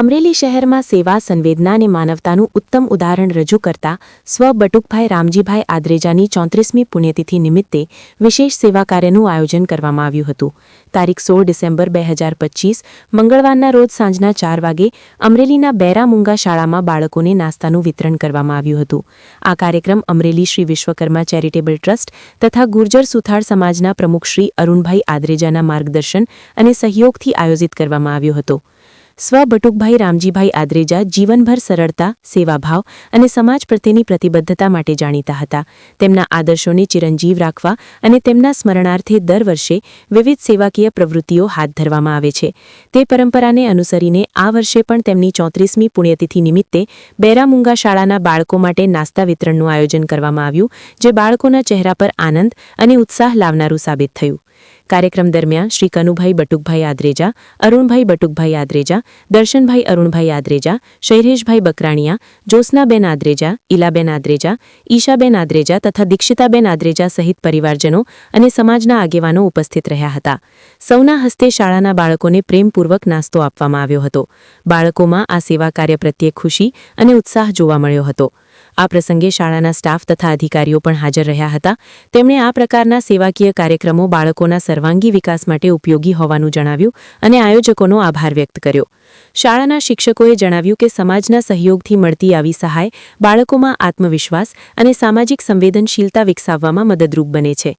અમરેલી શહેરમાં સેવા સંવેદનાને માનવતાનું ઉત્તમ ઉદાહરણ રજૂ કરતા સ્વ બટુકભાઈ રામજીભાઈ આદ્રેજાની ચોત્રીસમી પુણ્યતિથિ નિમિત્તે વિશેષ સેવા કાર્યનું આયોજન કરવામાં આવ્યું હતું. તારીખ સોળ ડિસેમ્બર બે હજાર પચીસ, મંગળવારના રોજ સાંજના ચાર વાગે અમરેલીના બેરામુંગા શાળામાં બાળકોને નાસ્તાનું વિતરણ કરવામાં આવ્યું હતું. આ કાર્યક્રમ અમરેલી શ્રી વિશ્વકર્મા ચેરિટેબલ ટ્રસ્ટ તથા ગુર્જર સુથાર સમાજના પ્રમુખ શ્રી અરુણભાઈ આદ્રેજાના માર્ગદર્શન અને સહયોગથી આયોજિત કરવામાં આવ્યો હતો. સ્વ બટુકભાઈ રામજીભાઈ આદ્રેજા જીવનભર સરળતા, સેવાભાવ અને સમાજ પ્રત્યેની પ્રતિબદ્ધતા માટે જાણીતા હતા. તેમના આદર્શોને ચિરંજીવ રાખવા અને તેમના સ્મરણાર્થે દર વર્ષે વિવિધ સેવાકીય પ્રવૃત્તિઓ હાથ ધરવામાં આવે છે. તે પરંપરાને અનુસરીને આ વર્ષે પણ તેમની ચોત્રીસમી પુણ્યતિથિ નિમિત્તે બેરામુંગા શાળાના બાળકો માટે નાસ્તા વિતરણનું આયોજન કરવામાં આવ્યું, જે બાળકોના ચહેરા પર આનંદ અને ઉત્સાહ લાવનારું સાબિત થયું. કાર્યક્રમ દરમિયાન શ્રી કનુભાઈ બટુકભાઈ આદ્રેજા, અરુણભાઈ બટુકભાઈ આદ્રેજા, દર્શનભાઈ અરુણભાઈ આદ્રેજા શૈરેશભાઈ બકરાણીયા, જ્યોત્સનાબેન આદ્રેજા, ઈલાબેન આદ્રેજા, ઈશાબેન આદ્રેજા તથા દીક્ષિતાબેન આદ્રેજા સહિત પરિવારજનો અને સમાજના આગેવાનો ઉપસ્થિત રહ્યા હતા. સૌના હસ્તે શાળાના બાળકોને પ્રેમપૂર્વક નાસ્તો આપવામાં આવ્યો હતો. બાળકોમાં આ સેવા કાર્ય પ્રત્યે ખુશી અને ઉત્સાહ જોવા મળ્યો હતો. આ પ્રસંગે શાળાના સ્ટાફ તથા અધિકારીઓ પણ હાજર રહ્યા હતા. તેમણે આ પ્રકારના સેવાકીય કાર્યક્રમો બાળકોના સર્વાંગી વિકાસ માટે ઉપયોગી હોવાનું જણાવ્યું અને આયોજકોનો આભાર વ્યક્ત કર્યો. શાળાના શિક્ષકોએ જણાવ્યું કે સમાજના સહયોગથી મળતી આવી સહાય બાળકોમાં આત્મવિશ્વાસ અને સામાજિક સંવેદનશીલતા વિકસાવવામાં મદદરૂપ બને છે.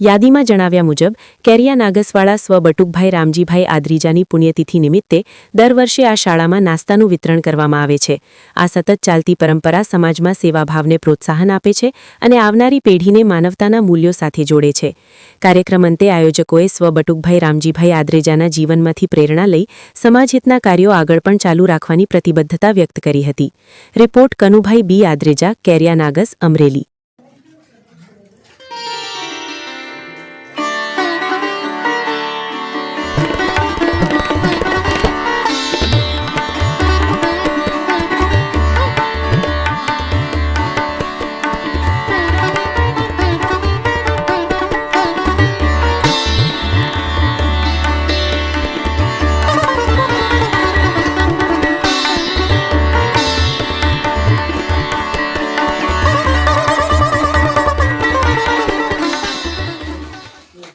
યાદીમાં જણાવ્યા મુજબ, કેરિયા નાગસવાળા સ્વ બટુકભાઈ રામજીભાઈ આદ્રીજાની પુણ્યતિથિ નિમિત્તે દર વર્ષે આ શાળામાં નાસ્તાનું વિતરણ કરવામાં આવે છે. આ સતત ચાલતી પરંપરા સમાજમાં સેવાભાવને પ્રોત્સાહન આપે છે અને આવનારી પેઢીને માનવતાના મૂલ્યો સાથે જોડે છે. કાર્યક્રમ અંતે આયોજકોએ સ્વ બટુકભાઈ રામજીભાઈ આદ્રેજાના જીવનમાંથી પ્રેરણા લઈ સમાજહિતના કાર્યો આગળ પણ ચાલુ રાખવાની પ્રતિબદ્ધતા વ્યક્ત કરી હતી. Report Kanubhai B Adreja, Keriya Nagas, Amreli.